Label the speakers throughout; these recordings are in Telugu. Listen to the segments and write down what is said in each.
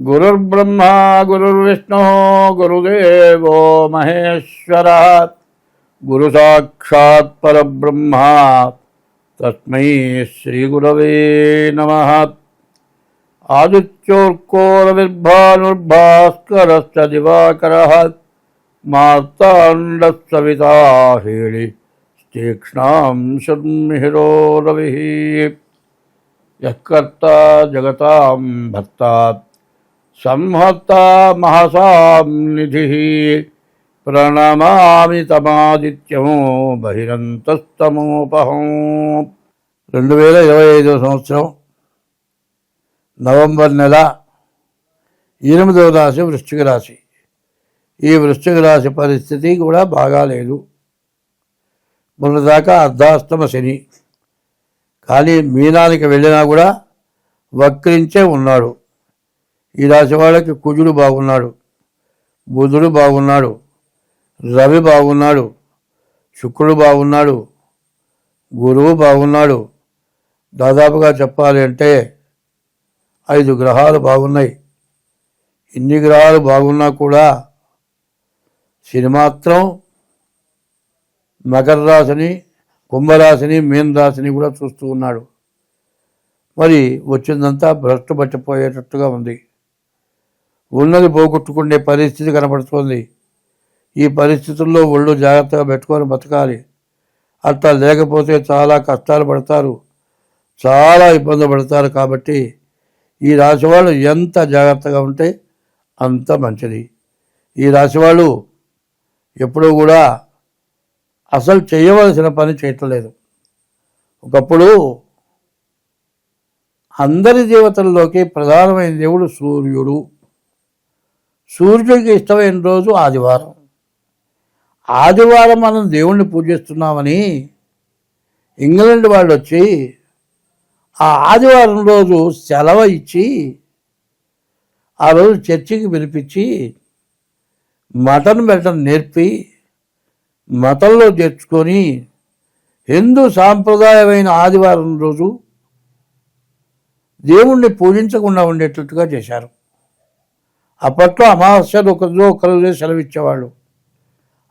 Speaker 1: गुरुर्ब्रह्मा, गुरुर्विष्णुः, गुरुदेवो, महेश्वरः। गुरुसाक्षात् परब्रह्मा। तस्मै श्रीगुरवे नमः। आदित्योर्कोरविर्भानुर्भास्करश्च दिवाकरः। मार्ताण्डस्सविता हेळि तीक्ष्णां शर्मिहिरो रविः। यः कर्ता जगतां भर्तात् సంహత్త సంహర్త మహసాం నిధి ప్రణమామి తమాదిత్యము బహిరంతస్తమోపహం. రెండు వేల ఇరవై ఐదవ సంవత్సరం నవంబర్ నెల ఎనిమిదవ రాశి వృశ్చిక రాశి. ఈ వృశ్చిక రాశి పరిస్థితి కూడా బాగాలేదు మొన్నదాకా అర్ధాష్టమ శని. కానీ మీనానికి వెళ్ళినా కూడా వక్రించే ఉన్నాడు. ఈ రాశి వాళ్ళకి కుజుడు బాగున్నాడు బుధుడు బాగున్నాడు రవి బాగున్నాడు శుక్రుడు బాగున్నాడు గురువు బాగున్నాడు. దాదాపుగా చెప్పాలి అంటే ఐదు గ్రహాలు బాగున్నాయి. ఇన్ని గ్రహాలు బాగున్నా కూడా శని మాత్రం మకర రాశిని కుంభరాశిని మీన రాశిని కూడా చూస్తూ ఉన్నాడు. మరి వచ్చిందంతా భ్రష్టు పట్టిపోయేటట్టుగా ఉంది. ఉన్నది పోగొట్టుకునే పరిస్థితి కనబడుతోంది. ఈ పరిస్థితుల్లో ఒళ్ళు జాగ్రత్తగా పెట్టుకొని బతకాలి. అట్లా లేకపోతే చాలా కష్టాలు పడతారు. చాలా ఇబ్బంది పడతారు కాబట్టి ఈ రాశివాళ్ళు ఎంత జాగ్రత్తగా ఉంటే అంత మంచిది. ఈ రాశివాళ్ళు ఎప్పుడూ కూడా అసలు చేయవలసిన పని చేయట్లేదు. ఒకప్పుడు అందరి దేవతల్లోకి ప్రధానమైన దేవుడు సూర్యుడు. సూర్యుడికి ఇష్టమైన రోజు ఆదివారం. ఆదివారం మనం దేవుణ్ణి పూజిస్తున్నామని ఇంగ్లాండ్ వాళ్ళు వచ్చి ఆ ఆదివారం రోజు సెలవు ఇచ్చి ఆ రోజు చర్చికి పిలిపించి మటన్ పెట్టడం నేర్పి మతంలో చేర్చుకొని హిందూ సాంప్రదాయమైన ఆదివారం రోజు దేవుణ్ణి పూజించకుండా ఉండేటట్టుగా చేశారు. అప్పట్లో అమావాస్యలు ఒక రోజు ఒక రోజే సెలవిచ్చేవాళ్ళు.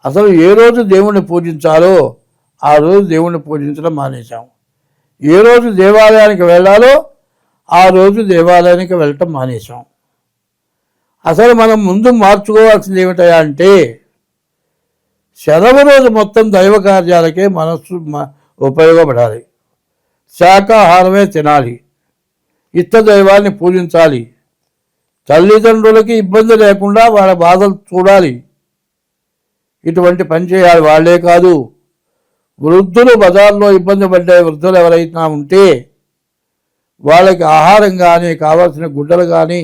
Speaker 1: అసలు ఏ రోజు దేవుణ్ణి పూజించాలో ఆ రోజు దేవుణ్ణి పూజించడం మానేశాం. ఏ రోజు దేవాలయానికి వెళ్ళాలో ఆ రోజు దేవాలయానికి వెళ్ళటం మానేశాం. అసలు మనం ముందు మార్చుకోవాల్సింది ఏమిటయా అంటే సెలవు రోజు మొత్తం దైవ కార్యాలకే మనస్సు మ- ఉపయోగపడాలి. శాకాహారమే తినాలి. ఇష్ట దైవాన్ని పూజించాలి. తల్లిదండ్రులకి ఇబ్బంది లేకుండా వాళ్ళ బాధలు చూడాలి. ఇటువంటి పని చేయాలి. వాళ్ళే కాదు వృద్ధులు బజార్లో ఇబ్బంది పడ్డే వృద్ధులు ఎవరైనా ఉంటే వాళ్ళకి ఆహారం కానీ కావాల్సిన గుడ్డలు కానీ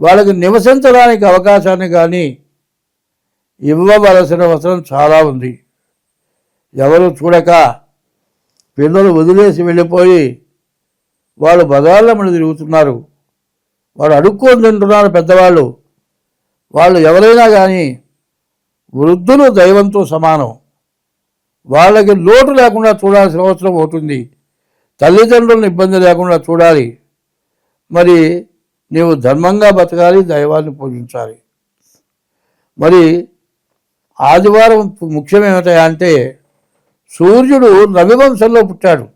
Speaker 1: వాళ్ళకి నివసించడానికి అవకాశాన్ని కానీ ఇవ్వవలసిన అవసరం చాలా ఉంది. ఎవరు చూడక పిల్లలు వదిలేసి వెళ్ళిపోయి వాళ్ళు బజార్ల మీద తిరుగుతున్నారు. వాడు అడుక్కొని తింటున్నారు పెద్దవాళ్ళు. వాళ్ళు ఎవరైనా కానీ వృద్ధులు దైవంతో సమానం. వాళ్ళకి లోటు లేకుండా చూడాల్సిన అవసరం అవుతుంది తల్లిదండ్రులను ఇబ్బంది లేకుండా చూడాలి. మరి నీవు ధర్మంగా బతకాలి దైవాన్ని పూజించాలి. మరి ఆదివారం ముఖ్యం అంటే సూర్యుడు రవివంశంలో పుట్టాడు.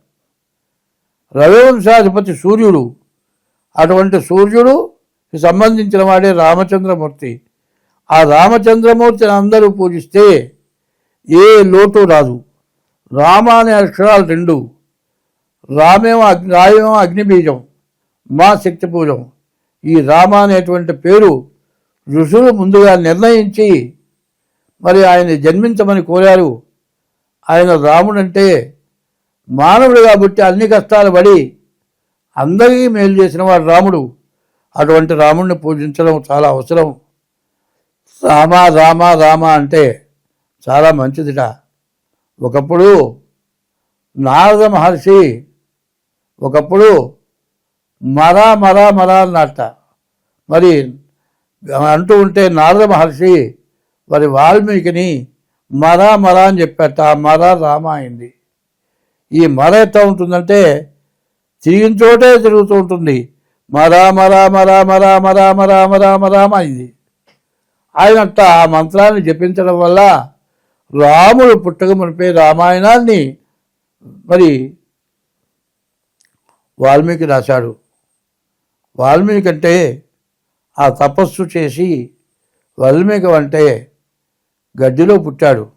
Speaker 1: రవివంశాధిపతి సూర్యుడు అటువంటి సూర్యుడు సంబంధించిన వాడే రామచంద్రమూర్తి. ఆ రామచంద్రమూర్తిని అందరూ పూజిస్తే ఏ లోటు రాదు. రామ అనే అక్షరాలు రెండు. రామేమో అగ్ని రాయేమో అగ్నిబీజం మా శక్తి పూజం ఈ రామ అనేటువంటి పేరు ఋషులు ముందుగా నిర్ణయించి మరి ఆయన జన్మించమని కోరారు. ఆయన రాముడంటే మానవుడు కాబట్టి అన్ని కష్టాలు పడి అందరికీ మేలు చేసిన వాడు రాముడు. అటువంటి రాముడిని పూజించడం చాలా అవసరం. రామ రామ రామ అంటే చాలా మంచిదిట. ఒకప్పుడు నారద మహర్షి ఒకప్పుడు మరా మరా మరా అన్నట్ట మరి అంటూ ఉంటే నారద మహర్షి మరి వాల్మీకిని మరా మరా అని చెప్పాట ఆ మర రామ అయింది. ఈ మర ఎట్లా ఉంటుందంటే తిరిగిన చోటే తిరుగుతూ ఉంటుంది. మరా మరా మరా మరా మరా మరా మరా మరా అయింది. ఆయనట్ట ఆ మంత్రాన్ని జపించడం వల్ల రాముడు పుట్టక మునిపే రామాయణాన్ని మరి వాల్మీకి రాశాడు. వాల్మీకి అంటే ఆ తపస్సు చేసి వాల్మీకి అంటే గడ్డిలో పుట్టాడు.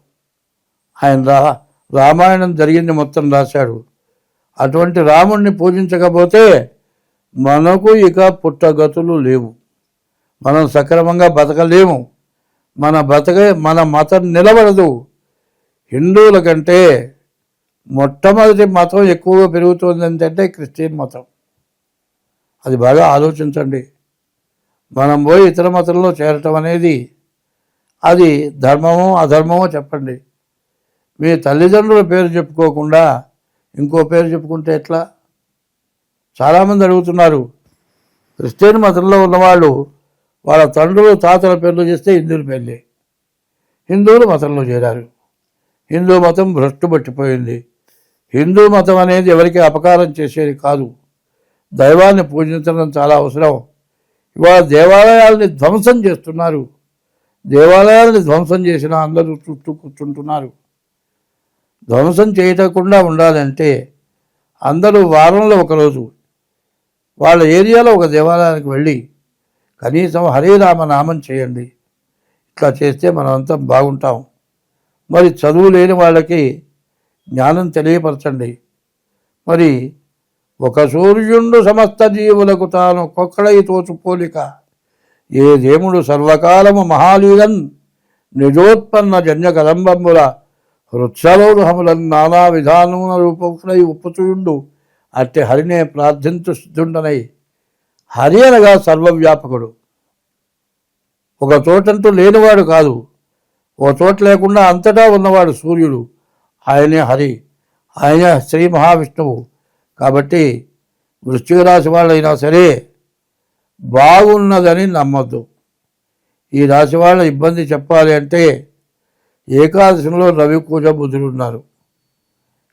Speaker 1: ఆయన రా రామాయణం జరిగింది మొత్తం రాశాడు. అటువంటి రాముణ్ణి పూజించకపోతే మనకు ఇక పుట్టగతులు లేవు. మనం సక్రమంగా బతకలేము. మన బతక మన మతం నిలబడదు. హిందువుల కంటే మొట్టమొదటి మతం ఎక్కువగా పెరుగుతుంది ఏంటంటే క్రిస్టియన్ మతం. అది బాగా ఆలోచించండి. మనం పోయి ఇతర మతంలో చేరటం అనేది అది ధర్మమో అధర్మమో చెప్పండి. మీ తల్లిదండ్రుల పేరు చెప్పుకోకుండా ఇంకో పేరు చెప్పుకుంటే ఎట్లా? చాలామంది అడుగుతున్నారు క్రిస్టియన్ మతంలో ఉన్నవాళ్ళు వాళ్ళ తండ్రులు తాతల పేర్లు చేస్తే హిందువుల పేర్లే. హిందువులు మతంలో చేరారు. హిందూ మతం భ్రష్టు పట్టిపోయింది. హిందూ మతం అనేది ఎవరికి అపకారం చేసేది కాదు. దైవాన్ని పూజించడం చాలా అవసరం. ఇవాళ దేవాలయాల్ని ధ్వంసం చేస్తున్నారు. దేవాలయాల్ని ధ్వంసం చేసిన అందరూ చుట్టూ కూర్చుంటున్నారు. ధ్వంసం చేయకుండా ఉండాలంటే అందరూ వారంలో ఒకరోజు వాళ్ళ ఏరియాలో ఒక దేవాలయానికి వెళ్ళి కనీసం హరే రామ నామం చేయండి. ఇట్లా చేస్తే మనం అంతా బాగుంటాం. మరి చదువు లేని వాళ్ళకి జ్ఞానం తెలియపరచండి. మరి ఒక సూర్యుండు సమస్త జీవులకు తాను కొక్కడై తోచుపోలిక ఏ దేముడు సర్వకాలము మహాలీలన్ నిజోత్పన్న జన్య కదంబంబుల హృత్సలోహములన్ నానా విధానమున రూపములై ఉప్పుచుయుండు. అట్టి హరినే ప్రార్థించు సిద్ధుండనై హరి అనగా సర్వవ్యాపకుడు. ఒక చోటంటూ లేనివాడు కాదు. ఒక చోట లేకుండా అంతటా ఉన్నవాడు సూర్యుడు. ఆయనే హరి. ఆయనే శ్రీ మహావిష్ణువు. కాబట్టి వృశ్చిక రాశి వాళ్ళైనా సరే బాగున్నదని నమ్మద్దు. ఈ రాశి వాళ్ళ ఇబ్బంది చెప్పాలి అంటే ఏకాదశిలో రవి కూజ బుధులు ఉన్నారు.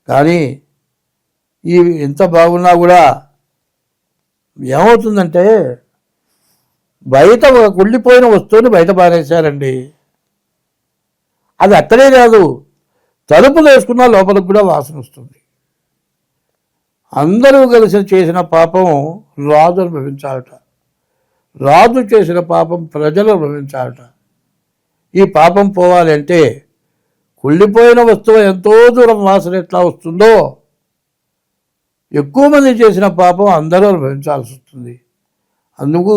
Speaker 1: కానీ ఈ ఎంత బాగున్నా కూడా ఏమవుతుందంటే బయట ఒక కుళ్ళిపోయిన వస్తువుని బయట పారేశారండి. అది అక్కడే కాదు తలుపులు వేసుకున్న లోపలికి కూడా వాసన వస్తుంది. అందరూ కలిసి చేసిన పాపం రాజు అనుభవించాలట. రాజు చేసిన పాపం ప్రజలు అనుభవించాలట. ఈ పాపం పోవాలంటే కుళ్ళిపోయిన వస్తువు ఎంతో దూరం వాసన ఎట్లా వస్తుందో ఎక్కువ మంది చేసిన పాపం అందరూ అనుభవించాల్సి వస్తుంది. అందుకు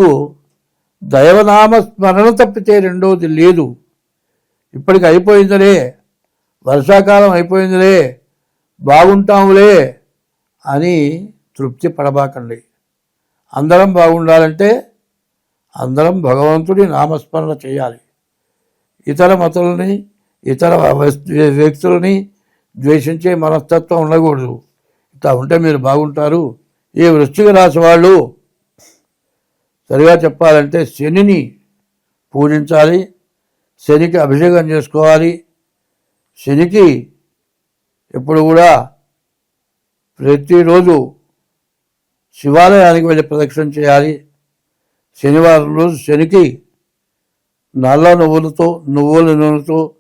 Speaker 1: దైవనామ స్మరణ తప్పితే రెండోది లేదు. ఇప్పటికి అయిపోయిందిలే వర్షాకాలం అయిపోయిందిలే బాగుంటాములే అని తృప్తి పడబాకండి. అందరం బాగుండాలంటే అందరం భగవంతుడి నామస్మరణ చేయాలి. ఇతర మతులని ఇతర వ్యక్తులని ద్వేషించే మనస్తత్వం ఉండకూడదు. ఇట్లా ఉంటే మీరు బాగుంటారు. ఈ వృశ్చిక రాశి వాళ్ళు సరిగా చెప్పాలంటే శనిని పూజించాలి. శనికి అభిషేకం చేసుకోవాలి. శనికి ఎప్పుడు కూడా ప్రతిరోజు శివాలయానికి వెళ్ళి ప్రదక్షిణ చేయాలి. శనివారం రోజు శనికి నల్ల నువ్వులతో నువ్వుల నూనెతో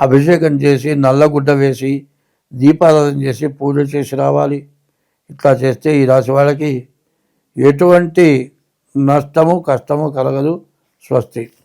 Speaker 1: అభిషేకం చేసి నల్లగుడ్డ వేసి దీపారాధన చేసి పూజ చేసి రావాలి. ఇట్లా చేస్తే ఈ రాశి వాళ్ళకి ఎటువంటి నష్టము కష్టము కలగదు. స్వస్తి.